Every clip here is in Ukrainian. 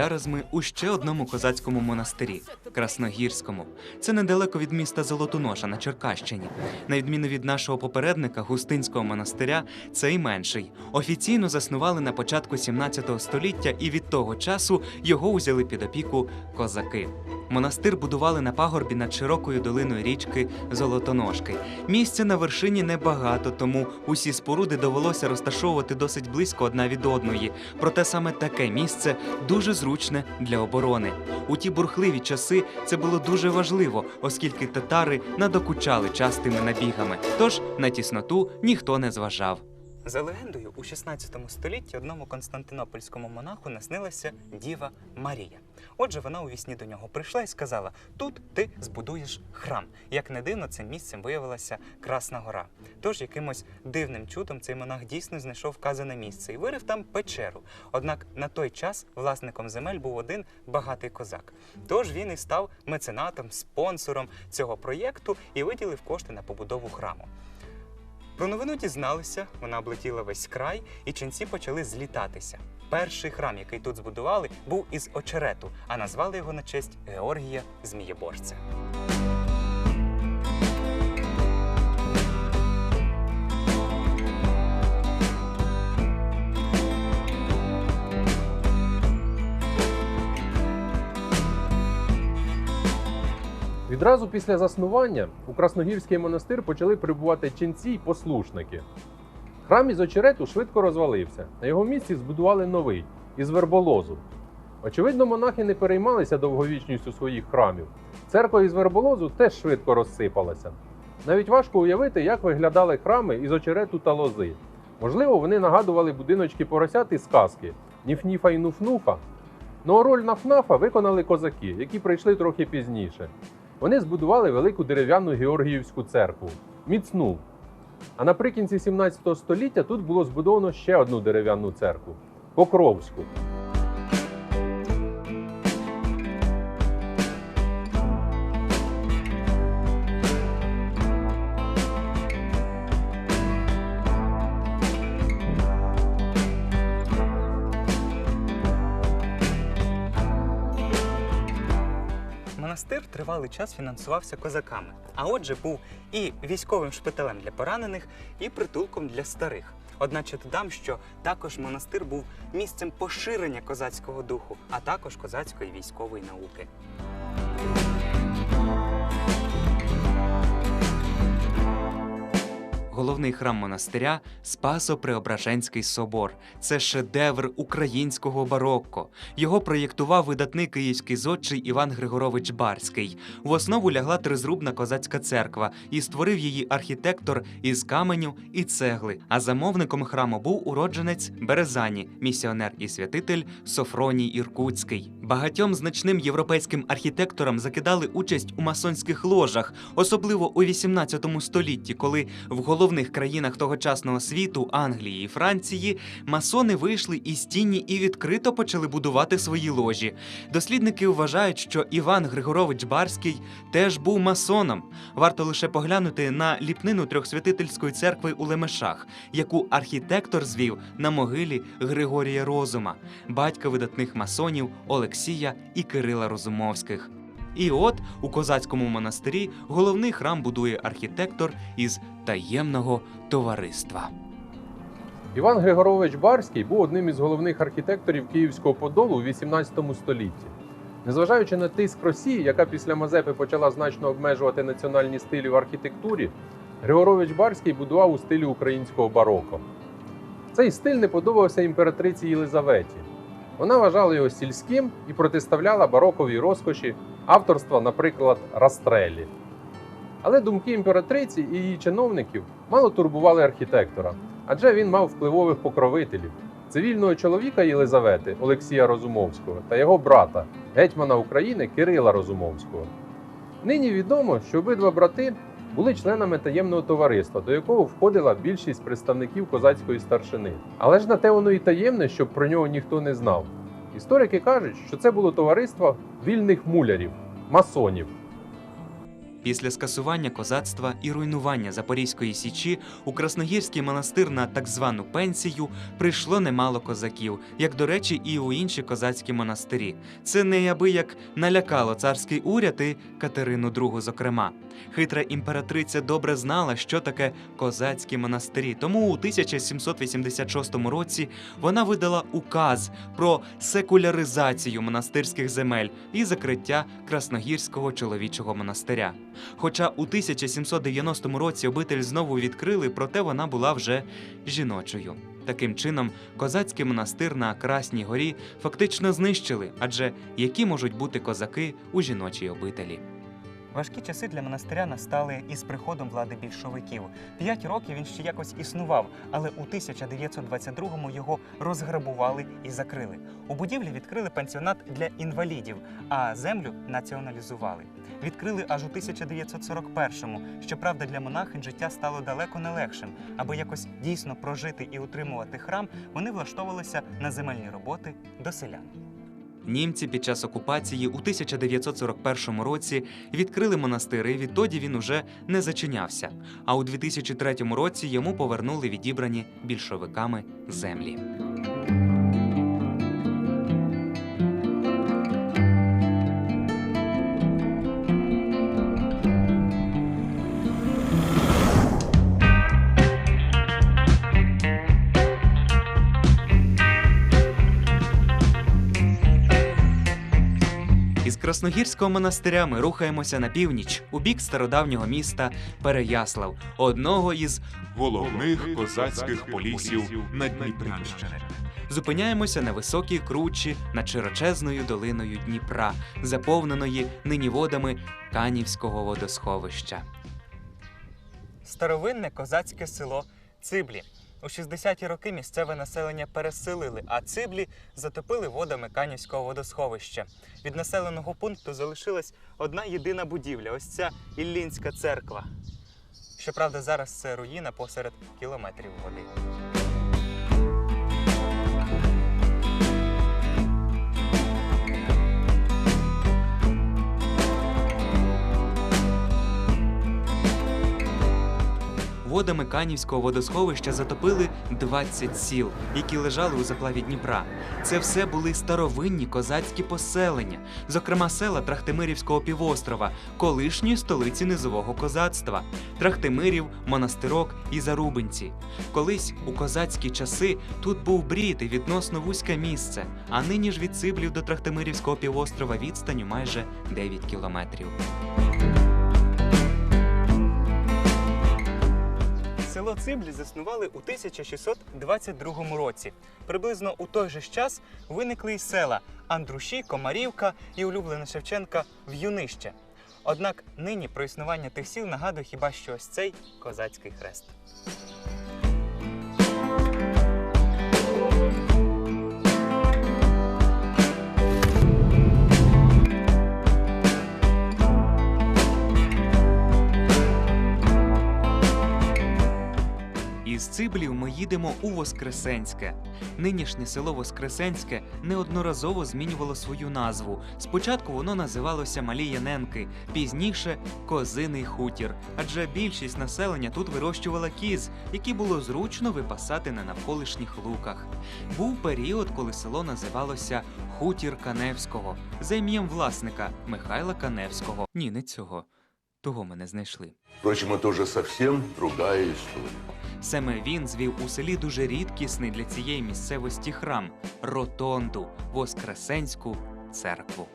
зараз ми у ще одному козацькому монастирі Красногірському. Це недалеко від міста Золотоноша на Черкащині. На відміну від нашого попередника Густинського монастиря, цей менший. Офіційно заснували на початку 17 століття, і від того часу його узяли під опіку козаки. Монастир будували на пагорбі над широкою долиною річки Золотоножки. Місця на вершині небагато, тому усі споруди довелося розташовувати досить близько одна від одної. Проте саме таке місце дуже зручне для оборони. У ті бурхливі часи це було дуже важливо, оскільки татари надокучали частими набігами. Тож на тісноту ніхто не зважав. За легендою, у 16 столітті одному константинопольському монаху наснилася Діва Марія. Отже, вона у вісні до нього прийшла і сказала: Тут ти збудуєш храм. Як не дивно, цим місцем виявилася Красна Гора. Тож якимось дивним чудом цей монах дійсно знайшов вказане місце і вирив там печеру. Однак на той час власником земель був один багатий козак. Тож він і став меценатом, спонсором цього проєкту і виділив кошти на побудову храму. Про новину дізналися, вона облетіла весь край, і ченці почали злітатися. Перший храм, який тут збудували, був із очерету, а назвали його на честь Георгія Змієборця. Відразу після заснування у Красногірський монастир почали прибувати ченці й послушники. Храм із очерету швидко розвалився. На його місці збудували новий із верболозу. Очевидно, монахи не переймалися довговічністю своїх храмів. Церква із верболозу теж швидко розсипалася. Навіть важко уявити, як виглядали храми із очерету та лози. Можливо, вони нагадували будиночки поросят із сказки Ніфніфа і Нуфнуфа. Ну а роль Нафнафа виконали козаки, які прийшли трохи пізніше. Вони збудували велику дерев'яну Георгіївську церкву міцну. А наприкінці 17 століття тут було збудовано ще одну дерев'яну церкву Покровську. Монастир тривалий час фінансувався козаками, а отже, був і військовим шпиталем для поранених, і притулком для старих. Одначе додам, що також монастир був місцем поширення козацького духу, а також козацької військової науки. Головний храм монастиря Спасо-Преображенський собор. Це шедевр українського барокко. Його проєктував видатний київський зодчий Іван Григорович Барський. В основу лягла тризрубна козацька церква і створив її архітектор із каменю і цегли. А замовником храму був уродженець Березані, місіонер і святитель Софроній Іркутський. Багатьом значним європейським архітекторам закидали участь у масонських ложах, особливо у 18 столітті, коли в головних країнах тогочасного світу Англії і Франції масони вийшли із тіні і відкрито почали будувати свої ложі. Дослідники вважають, що Іван Григорович Барський теж був масоном. Варто лише поглянути на ліпнину трьохсвятительської церкви у Лемешах, яку архітектор звів на могилі Григорія Розума, батька видатних масонів Олексія і Кирила Розумовських. І от у козацькому монастирі головний храм будує архітектор із таємного товариства. Іван Григорович Барський був одним із головних архітекторів Київського подолу у 18 столітті. Незважаючи на тиск Росії, яка після Мазепи почала значно обмежувати національні стилі в архітектурі, Григорович Барський будував у стилі українського бароко. Цей стиль не подобався імператриці Єлизаветі. Вона вважала його сільським і протиставляла бароковій розкоші авторства, наприклад, Растрелі. Але думки імператриці і її чиновників мало турбували архітектора, адже він мав впливових покровителів цивільного чоловіка Єлизавети Олексія Розумовського та його брата, гетьмана України Кирила Розумовського. Нині відомо, що обидва брати були членами таємного товариства, до якого входила більшість представників козацької старшини. Але ж на те воно і таємне, щоб про нього ніхто не знав. Історики кажуть, що це було товариство вільних мулярів, масонів. Після скасування козацтва і руйнування Запорізької січі у Красногірський монастир на так звану пенсію прийшло немало козаків, як до речі, і у інші козацькі монастирі. Це неабияк налякало царський уряд і Катерину II, зокрема. Хитра імператриця добре знала, що таке козацькі монастирі. Тому у 1786 році вона видала указ про секуляризацію монастирських земель і закриття Красногірського чоловічого монастиря. Хоча у 1790 році обитель знову відкрили, проте вона була вже жіночою. Таким чином, козацький монастир на Красній горі фактично знищили, адже які можуть бути козаки у жіночій обителі. Важкі часи для монастиря настали із приходом влади більшовиків. П'ять років він ще якось існував, але у 1922-му його розграбували і закрили. У будівлі відкрили пансіонат для інвалідів, а землю націоналізували. Відкрили аж у 1941-му. Щоправда, для монахинь життя стало далеко не легшим. Аби якось дійсно прожити і утримувати храм, вони влаштовувалися на земельні роботи до селян. Німці під час окупації у 1941 році відкрили монастир, і відтоді він уже не зачинявся. А у 2003 році йому повернули відібрані більшовиками землі. Красногірського монастиря ми рухаємося на північ у бік стародавнього міста Переяслав, одного із головних козацьких полісів на Дніпрянщині. Зупиняємося на високій кручі над широчезною долиною Дніпра, заповненої нині водами Канівського водосховища. Старовинне козацьке село Циблі. У 60-ті роки місцеве населення переселили, а циблі затопили водами Канівського водосховища. Від населеного пункту залишилась одна єдина будівля ось ця Іллінська церква. Щоправда, зараз це руїна посеред кілометрів води. Водами Канівського водосховища затопили 20 сіл, які лежали у заплаві Дніпра. Це все були старовинні козацькі поселення, зокрема села Трахтимирівського півострова, колишньої столиці низового козацтва, Трахтимирів, Монастирок і Зарубинці. Колись у козацькі часи тут був брід і відносно вузьке місце, а нині ж від Циблів до Трахтимирівського півострова відстаню майже 9 кілометрів. Село Циблі заснували у 1622 році. Приблизно у той же час виникли й села Андруші, Комарівка і улюблена Шевченка В'юнище. Однак нині про існування тих сіл нагадує хіба що ось цей козацький хрест. Із Циблів ми їдемо у Воскресенське. Нинішнє село Воскресенське неодноразово змінювало свою назву. Спочатку воно називалося Малі Яненки, пізніше Козиний хутір. Адже більшість населення тут вирощувала кіз, які було зручно випасати на навколишніх луках. Був період, коли село називалося Хутір Каневського за ім'ям власника Михайла Каневського. Ні, не цього. Того ми не знайшли. Впрочем, это уже совсем другая история. Саме він звів у селі дуже рідкісний для цієї місцевості храм Ротонду Воскресенську церкву.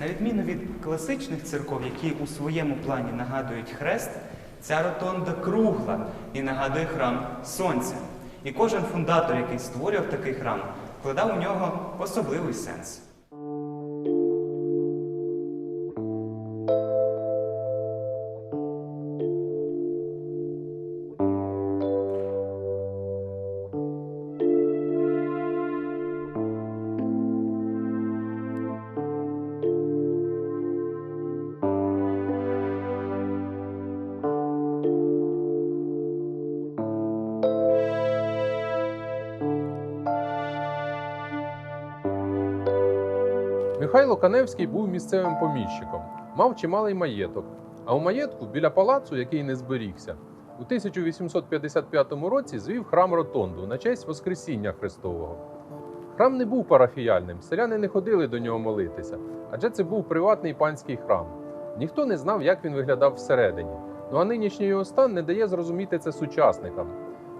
На відміну від класичних церков, які у своєму плані нагадують хрест, ця ротонда кругла і нагадує храм сонця. І кожен фундатор, який створював такий храм, вкладав у нього особливий сенс. Михайло Каневський був місцевим поміщиком. мав чималий маєток. А у маєтку біля палацу, який не зберігся, у 1855 році звів храм Ротонду на честь Воскресіння Христового. Храм не був парафіяльним, селяни не ходили до нього молитися, адже це був приватний панський храм. Ніхто не знав, як він виглядав всередині. Ну а нинішній його стан не дає зрозуміти це сучасникам.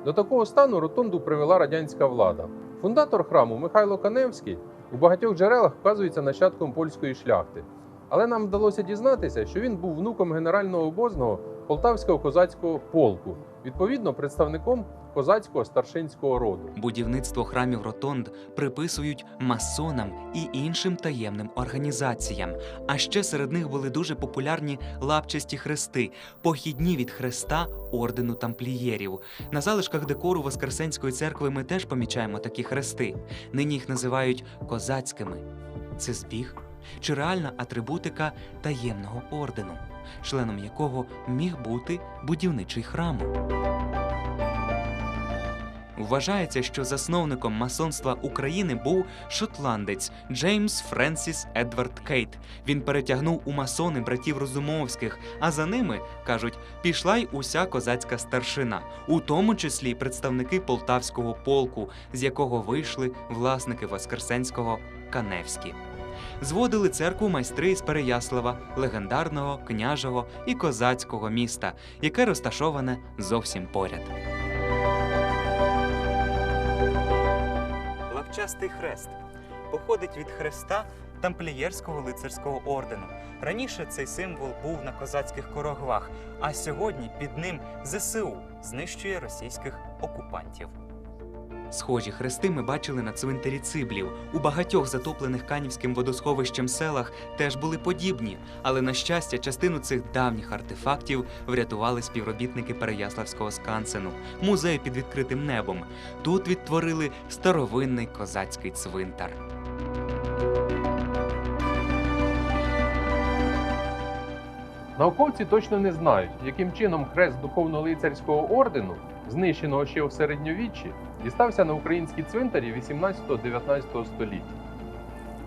До такого стану ротонду привела радянська влада. Фундатор храму Михайло Каневський у багатьох джерелах вказується нащадком польської шляхти. Але нам вдалося дізнатися, що він був внуком генерального обозного полтавського козацького полку, відповідно, представником козацького старшинського роду. Будівництво храмів ротонд приписують масонам і іншим таємним організаціям. А ще серед них були дуже популярні лапчасті хрести, похідні від хреста ордену тамплієрів. На залишках декору Воскресенської церкви ми теж помічаємо такі хрести. Нині їх називають козацькими. Це збіг чи реальна атрибутика таємного ордену, членом якого міг бути будівничий храму. Вважається, що засновником масонства України був шотландець Джеймс Френсіс Едвард Кейт. Він перетягнув у масони братів Розумовських, а за ними кажуть, пішла й уся козацька старшина, у тому числі представники полтавського полку, з якого вийшли власники Воскресенського Каневські. Зводили церкву майстри з Переяслава, легендарного княжого і козацького міста, яке розташоване зовсім поряд. Лапчастий хрест походить від хреста тамплієрського лицарського ордену. Раніше цей символ був на козацьких корогвах, а сьогодні під ним ЗСУ знищує російських окупантів. Схожі хрести ми бачили на цвинтарі Циблів. У багатьох затоплених канівським водосховищем селах теж були подібні, але на щастя, частину цих давніх артефактів врятували співробітники Переяславського скансену, музею під відкритим небом. Тут відтворили старовинний козацький цвинтар. Науковці точно не знають, яким чином хрест духовно-лицарського ордену, знищеного ще у середньовіччі, дістався на українські цвинтарі 18-19 століття.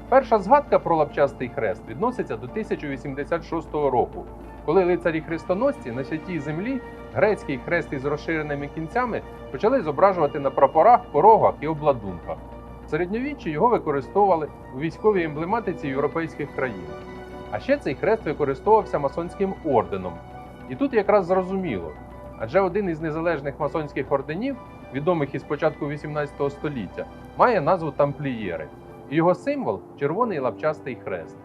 Перша згадка про лапчастий хрест відноситься до 1086 року, коли лицарі-хрестоносці на святій землі грецький хрест із розширеними кінцями почали зображувати на прапорах, порогах і обладунках. В середньовіччі його використовували у військовій емблематиці європейських країн. А ще цей хрест використовувався масонським орденом. І тут якраз зрозуміло, адже один із незалежних масонських орденів, відомих із початку 18 століття, має назву тамплієри. Його символ червоний лапчастий хрест.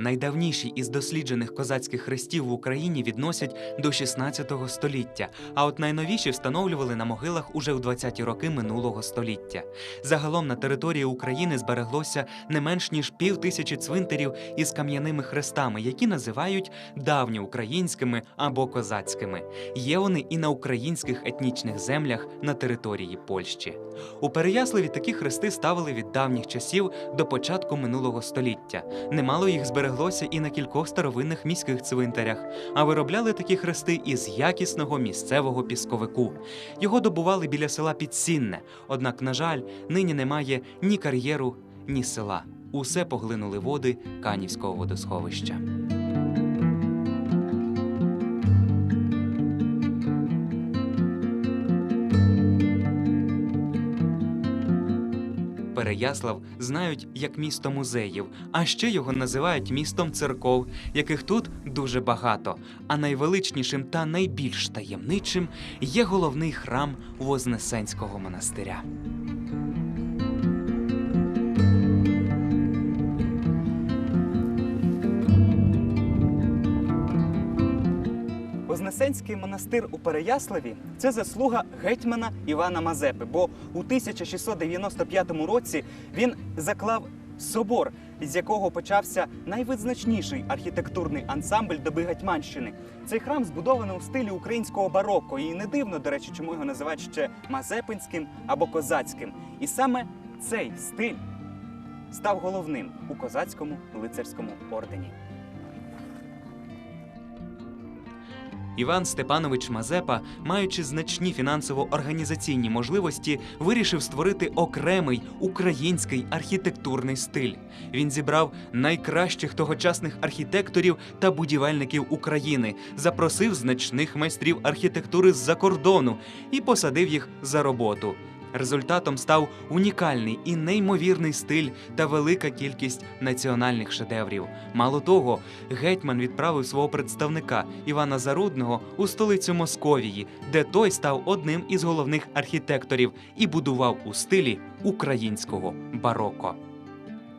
Найдавніші із досліджених козацьких хрестів в Україні відносять до 16 століття, а от найновіші встановлювали на могилах уже в 20-ті роки минулого століття. Загалом на території України збереглося не менш ніж пів тисячі цвинтарів із кам'яними хрестами, які називають давньоукраїнськими або козацькими. Є вони і на українських етнічних землях на території Польщі. У Переяславі такі хрести ставили від давніх часів до початку минулого століття. Немало їх збереглося і на кількох старовинних міських цвинтарях, а виробляли такі хрести із якісного місцевого пісковику. Його добували біля села Підсінне, однак, на жаль, нині немає ні кар'єру, ні села. Усе поглинули води Канівського водосховища. Переяслав знають як місто музеїв, а ще його називають містом церков, яких тут дуже багато. А найвеличнішим та найбільш таємничим є головний храм Вознесенського монастиря. Вознесенський монастир у Переяславі це заслуга гетьмана Івана Мазепи, бо у 1695 році він заклав собор, з якого почався найвизначніший архітектурний ансамбль доби Гетьманщини. Цей храм збудований у стилі українського бароко, і не дивно, до речі, чому його називають ще Мазепинським або козацьким. І саме цей стиль став головним у козацькому лицарському ордені. Іван Степанович Мазепа, маючи значні фінансово-організаційні можливості, вирішив створити окремий український архітектурний стиль. Він зібрав найкращих тогочасних архітекторів та будівельників України, запросив значних майстрів архітектури з-за кордону і посадив їх за роботу. Результатом став унікальний і неймовірний стиль та велика кількість національних шедеврів. Мало того, гетьман відправив свого представника Івана Зарудного у столицю Московії, де той став одним із головних архітекторів і будував у стилі українського бароко.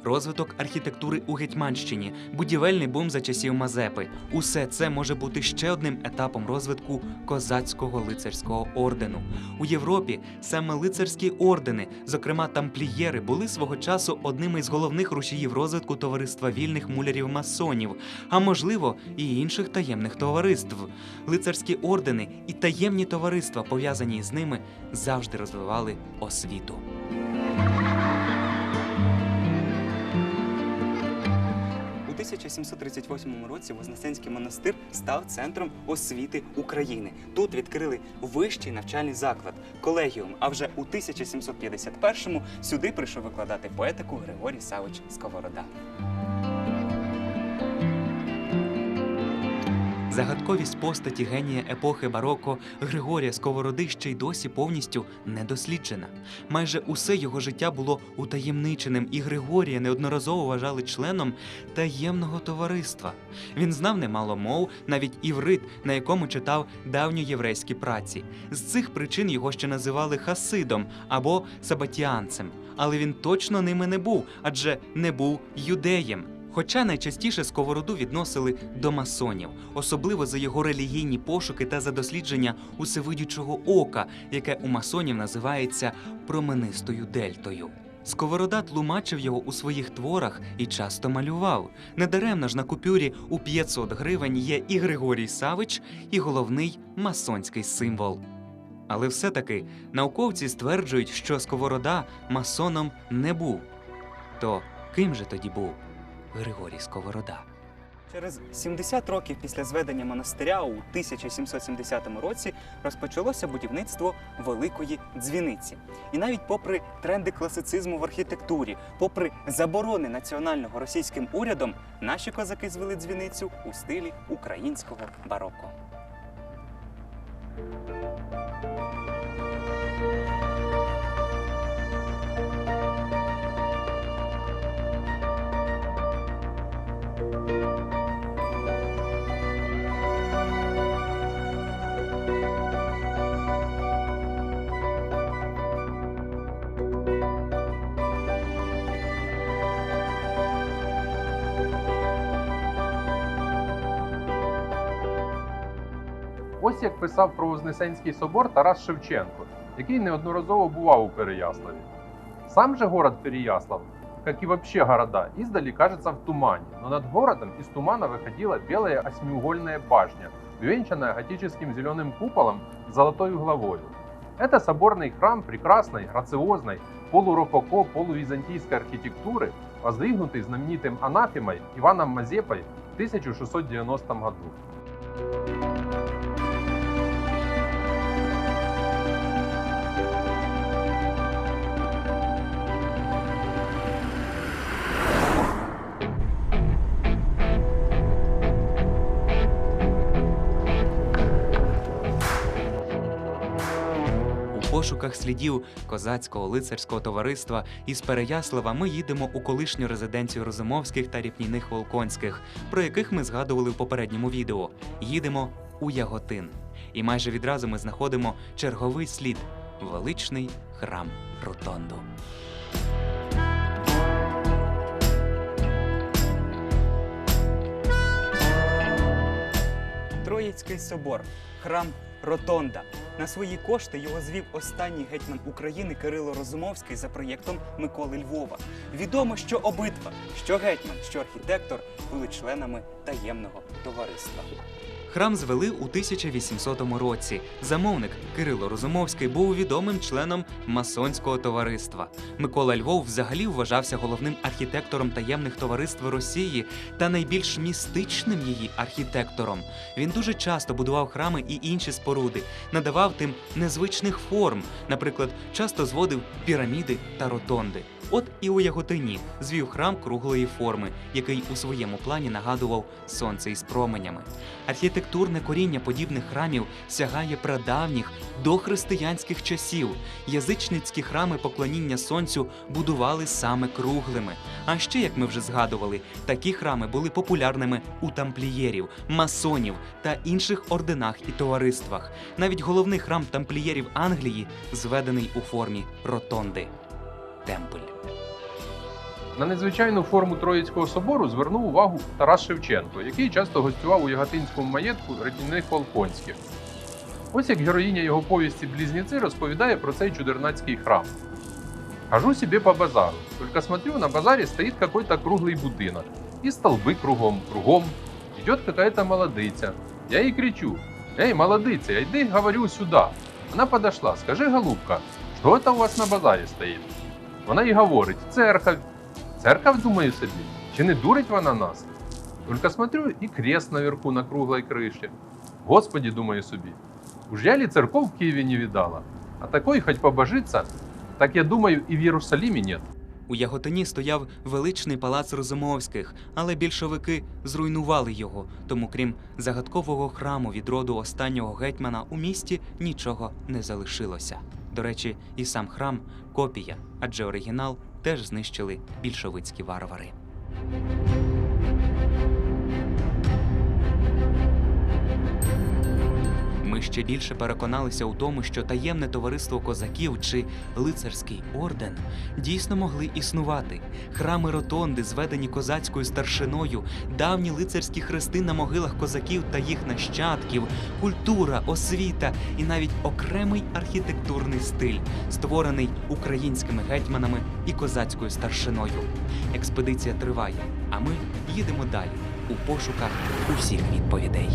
Розвиток архітектури у Гетьманщині, будівельний бум за часів Мазепи. Усе це може бути ще одним етапом розвитку козацького лицарського ордену. У Європі саме лицарські ордени, зокрема тамплієри, були свого часу одними із головних рушіїв розвитку товариства вільних мулярів масонів, а можливо і інших таємних товариств. Лицарські ордени і таємні товариства, пов'язані з ними, завжди розвивали освіту. 1738 році Вознесенський монастир став центром освіти України. Тут відкрили вищий навчальний заклад колегіум. А вже у 1751-му сюди прийшов викладати поетику Григорій Савич Сковорода. Загадковість постаті генія епохи бароко Григорія Сковороди ще й досі повністю не досліджена. Майже усе його життя було утаємниченим, і Григорія неодноразово вважали членом таємного товариства. Він знав немало мов, навіть іврит, на якому читав давньоєврейські праці. З цих причин його ще називали хасидом або сабатіанцем. Але він точно ними не був, адже не був юдеєм. Хоча найчастіше сковороду відносили до масонів, особливо за його релігійні пошуки та за дослідження усевидючого ока, яке у масонів називається променистою дельтою. Сковорода тлумачив його у своїх творах і часто малював. Недаремно ж на купюрі у 500 гривень є і Григорій Савич, і головний масонський символ. Але все-таки науковці стверджують, що Сковорода масоном не був. То ким же тоді був Григорій Сковорода? Через 70 років після зведення монастиря у 1770 році розпочалося будівництво великої дзвіниці. І навіть попри тренди класицизму в архітектурі, попри заборони національного російським урядом, наші козаки звели дзвіницю у стилі українського бароко. Ось як писав про Вознесенський собор Тарас Шевченко, який неодноразово бував у Переяславі. Сам же город Переяслав, как и вообще города, издали кажется в тумане, но над городом из тумана выходила белая осьмиугольная башня, увенчанная готическим зеленым куполом с золотой главою. Это соборный храм прекрасной, грациозной, полурококо, полувизантийской архитектуры, воздвигнутый знаменитым анафемой Иваном Мазепой в 1690 году. Пошуках слідів козацького лицарського товариства із Переяслава ми їдемо у колишню резиденцію Розумовських та Ріпніних Волконських, про яких ми згадували в попередньому відео. Їдемо у Яготин. І майже відразу ми знаходимо черговий слід величний храм Ротонду. Троїцький собор, храм Ротонда. На свої кошти його звів останній гетьман України Кирило Розумовський за проєктом Миколи Львова. Відомо, що обидва, що гетьман, що архітектор, були членами таємного товариства. Храм звели у 1800 році. Замовник Кирило Розумовський був відомим членом масонського товариства. Микола Львов взагалі вважався головним архітектором таємних товариств Росії та найбільш містичним її архітектором. Він дуже часто будував храми і інші споруди, надавав тим незвичних форм, наприклад, часто зводив піраміди та ротонди. От і у Яготині звів храм круглої форми, який у своєму плані нагадував сонце із променями. Архітектурне коріння подібних храмів сягає прадавніх дохристиянських часів. Язичницькі храми поклоніння сонцю будували саме круглими. А ще, як ми вже згадували, такі храми були популярними у тамплієрів, масонів та інших орденах і товариствах. Навіть головний храм тамплієрів Англії зведений у формі ротонди. Темпль. На незвичайну форму Троїцького собору звернув увагу Тарас Шевченко, який часто гостював у Яготинському маєтку родівних Волконських. Ось як героїня його повісті Близнеці розповідає про цей чудернацький храм. Хожу себе по базару, только смотрю, на базаре стоит какой-то круглый будинок. И столбы кругом, кругом. Идет какая-то молодыця. Я ей кричу, «Эй, молодыця, иди, говорю, сюда». Она подошла, скажи, голубка, что это у вас на базарі стоїть? Вона й говорить, церковь. Церковь, думаю собі, чи не дурить вона нас? Только смотрю, і крест наверху на круглой криші. Господи, думаю собі, уж я ли церков в Києві не видала? А такой хоть побожиться, так я думаю, і в Єрусалимі нет. У Яготині стояв величний палац Розумовських, але більшовики зруйнували його. Тому, крім загадкового храму від роду останнього гетьмана, у місті нічого не залишилося. До речі, і сам храм копія, адже оригінал теж знищили більшовицькі варвари. Ще більше переконалися у тому, що таємне товариство козаків чи лицарський орден дійсно могли існувати. Храми ротонди, зведені козацькою старшиною, давні лицарські хрести на могилах козаків та їх нащадків, культура, освіта і навіть окремий архітектурний стиль, створений українськими гетьманами і козацькою старшиною. Експедиція триває, а ми їдемо далі у пошуках усіх відповідей.